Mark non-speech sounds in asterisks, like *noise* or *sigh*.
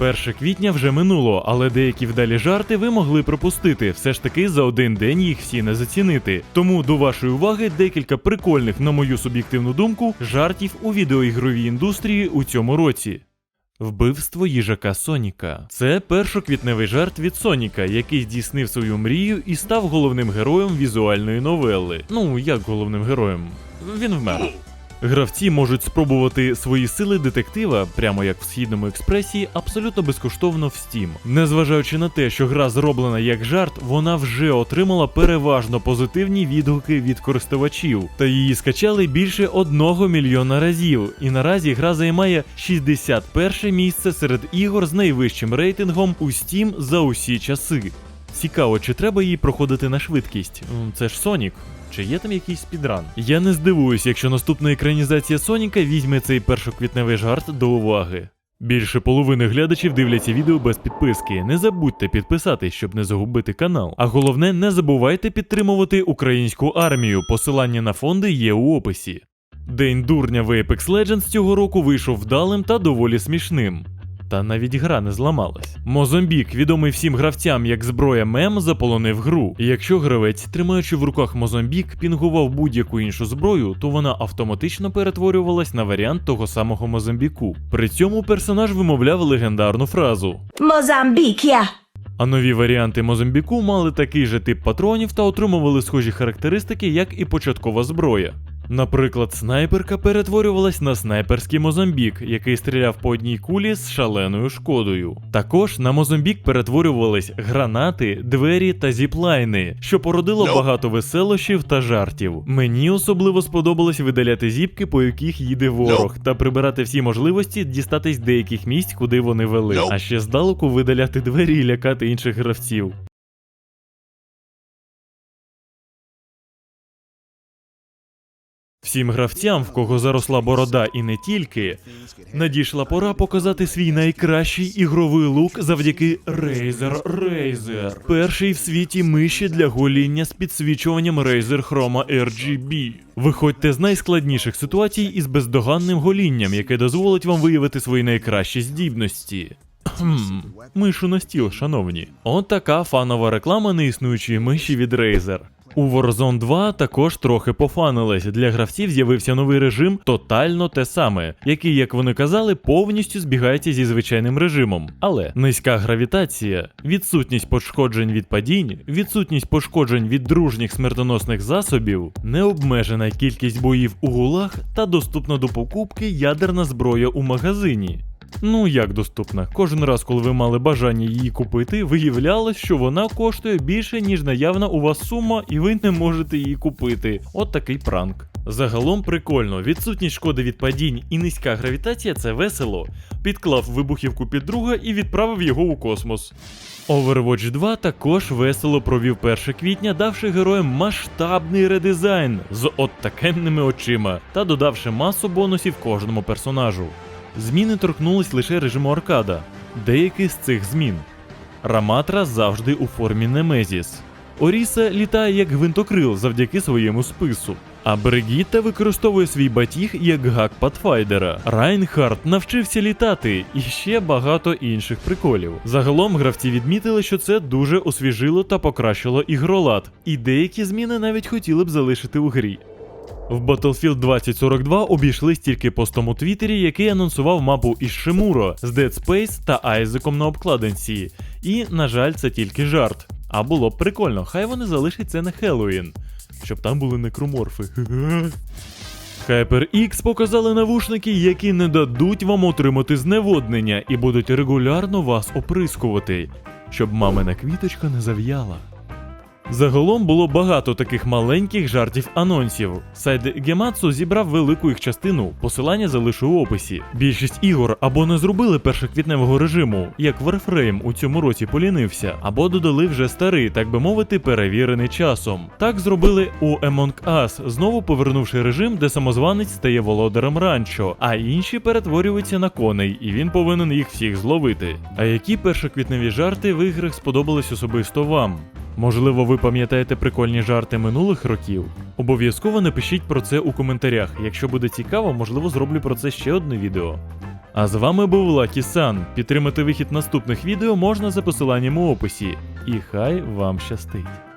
1 квітня вже минуло, але деякі вдалі жарти ви могли пропустити. Все ж таки за один день їх всі не зацінити. Тому до вашої уваги декілька прикольних, на мою суб'єктивну думку, жартів у відеоігровій індустрії у цьому році. Вбивство їжака Соніка. Це першоквітневий жарт від Соніка, який здійснив свою мрію і став головним героєм візуальної новели. Ну, як головним героєм? Він вмер. Гравці можуть спробувати свої сили детектива, прямо як в східному експресії, абсолютно безкоштовно в Steam. Незважаючи на те, що гра зроблена як жарт, вона вже отримала переважно позитивні відгуки від користувачів, та її скачали більше одного мільйона разів. І наразі гра займає 61 місце серед ігор з найвищим рейтингом у Steam за усі часи. Цікаво, чи треба її проходити на швидкість? Це ж Сонік. Чи є там якийсь спідран? Я не здивуюсь, якщо наступна екранізація Соніка візьме цей першоквітневий жарт до уваги. Більше половини глядачів дивляться відео без підписки. Не забудьте підписатись, щоб не загубити канал. А головне, не забувайте підтримувати українську армію. Посилання на фонди є у описі. День дурня в Apex Legends цього року вийшов вдалим та доволі смішним. Та навіть гра не зламалась. Мозамбік, відомий всім гравцям як зброя мем, заполонив гру. І якщо гравець, тримаючи в руках Мозамбік, пінгував будь-яку іншу зброю, то вона автоматично перетворювалась на варіант того самого Мозамбіку. При цьому персонаж вимовляв легендарну фразу. Mozambique. А нові варіанти Мозамбіку мали такий же тип патронів та отримували схожі характеристики, як і початкова зброя. Наприклад, снайперка перетворювалась на снайперський Мозамбік, який стріляв по одній кулі з шаленою шкодою. Також на Мозамбік перетворювались гранати, двері та зіплайни, що породило багато веселощів та жартів. Мені особливо сподобалось видаляти зіпки, по яких їде ворог, та прибирати всі можливості дістатись деяких місць, куди вони вели. А ще здалеку видаляти двері і лякати інших гравців. Всім гравцям, в кого заросла борода і не тільки, надійшла пора показати свій найкращий ігровий лук завдяки Razer Razer. Перший в світі миші для гоління з підсвічуванням Razer Chroma RGB. Виходьте з найскладніших ситуацій із бездоганним голінням, яке дозволить вам виявити свої найкращі здібності. Хм, мишу на стіл, шановні. От така фанова реклама неіснуючої миші від Razer. У Warzone 2 також трохи пофанились. Для гравців з'явився новий режим тотально те саме, який, як вони казали, повністю збігається зі звичайним режимом. Але низька гравітація, відсутність пошкоджень від падінь, відсутність пошкоджень від дружніх смертоносних засобів, необмежена кількість боїв у гулах та доступна до покупки ядерна зброя у магазині. Ну як доступна? Кожен раз, коли ви мали бажання її купити, виявлялось, що вона коштує більше, ніж наявна у вас сума, і ви не можете її купити. От такий пранк. Загалом прикольно, відсутність шкоди від падінь і низька гравітація це весело. Підклав вибухівку під друга і відправив його у космос. Overwatch 2 також весело провів 1 квітня, давши героям масштабний редизайн з оттакенними очима та додавши масу бонусів кожному персонажу. Зміни торкнулись лише режиму аркада. Деякі з цих змін. Раматра завжди у формі Немезіс. Оріса літає як гвинтокрил завдяки своєму спису. А Бригітта використовує свій батіг як гак Патфайдера. Райнхард навчився літати і ще багато інших приколів. Загалом гравці відмітили, що це дуже освіжило та покращило ігролад, і деякі зміни навіть хотіли б залишити у грі. В Battlefield 2042 обійшлись тільки постом у Твіттері, який анонсував мапу із Шимуро з Dead Space та Айзеком на обкладинці. І, на жаль, це тільки жарт. А було б прикольно, хай вони залишать це на Хеллоуін, щоб там були некроморфи. *laughs* HyperX показали навушники, які не дадуть вам отримати зневоднення і будуть регулярно вас оприскувати, щоб мамина квіточка не зав'яла. Загалом було багато таких маленьких жартів анонсів. Сайт Гемацу зібрав велику їх частину, посилання залишу в описі. Більшість ігор або не зробили першоквітневого режиму, як Warframe у цьому році полінився, або додали вже старий, так би мовити, перевірений часом. Так зробили у Among Us, знову повернувши режим, де самозванець стає володарем ранчо, а інші перетворюються на коней, і він повинен їх всіх зловити. А які першоквітневі жарти в іграх сподобались особисто вам? Можливо, ви пам'ятаєте прикольні жарти минулих років? Обов'язково напишіть про це у коментарях. Якщо буде цікаво, можливо, зроблю про це ще одне відео. А з вами був Лакі Сан. Підтримати вихід наступних відео можна за посиланням у описі. І хай вам щастить.